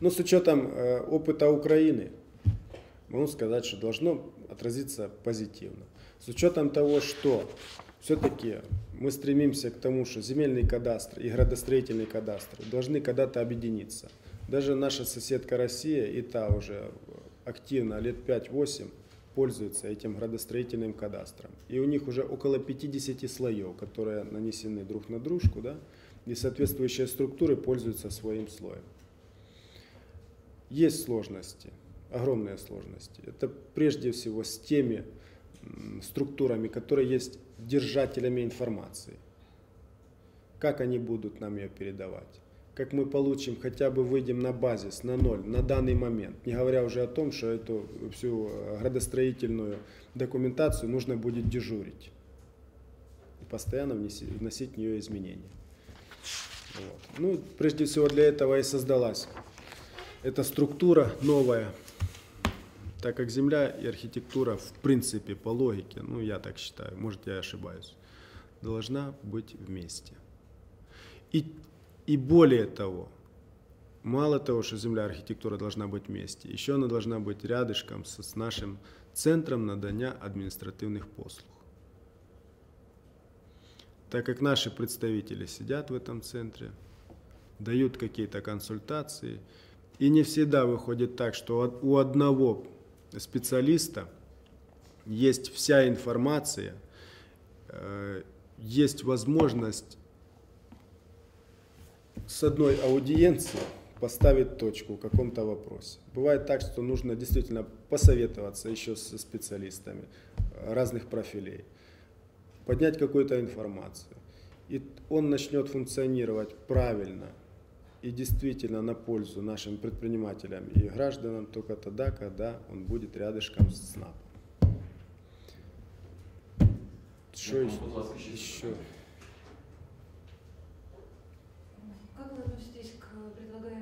Но с учетом э, опыта Украины, могу сказать, что должно отразиться позитивно. С учетом того, что все-таки мы стремимся к тому, что земельный кадастр и градостроительный кадастр должны когда-то объединиться. Даже наша соседка Россия, и та уже активно лет 5-8 пользуется этим градостроительным кадастром. И у них уже около 50 слоев, которые нанесены друг на дружку, да, и соответствующие структуры пользуются своим слоем. Есть сложности, огромные сложности. Это прежде всего с теми структурами, которые есть держателями информации. Как они будут нам ее передавать? Как мы получим, хотя бы выйдем на базис, на ноль, на данный момент, не говоря уже о том, что эту всю градостроительную документацию нужно будет дежурить и постоянно вносить в нее изменения. Вот. Ну, прежде всего для этого и создалась эта структура новая, так как Земля и архитектура в принципе по логике, ну я так считаю, может я ошибаюсь, должна быть вместе. И, и более того, мало того, что Земля архитектура должна быть вместе, еще она должна быть рядышком с, с нашим центром надання административных послуг. Так как наши представители сидят в этом центре, дают какие-то консультации, и не всегда выходит так, что у одного специалиста есть вся информация, э, есть возможность с одной аудиенции поставить точку в каком-то вопросе. Бывает так, что нужно действительно посоветоваться еще со специалистами разных профилей, поднять какую-то информацию. И он начнет функционировать правильно – и действительно на пользу нашим предпринимателям и гражданам только тогда, когда он будет рядышком с СНАПом. Что еще? Как вы относитесь к предлагаемым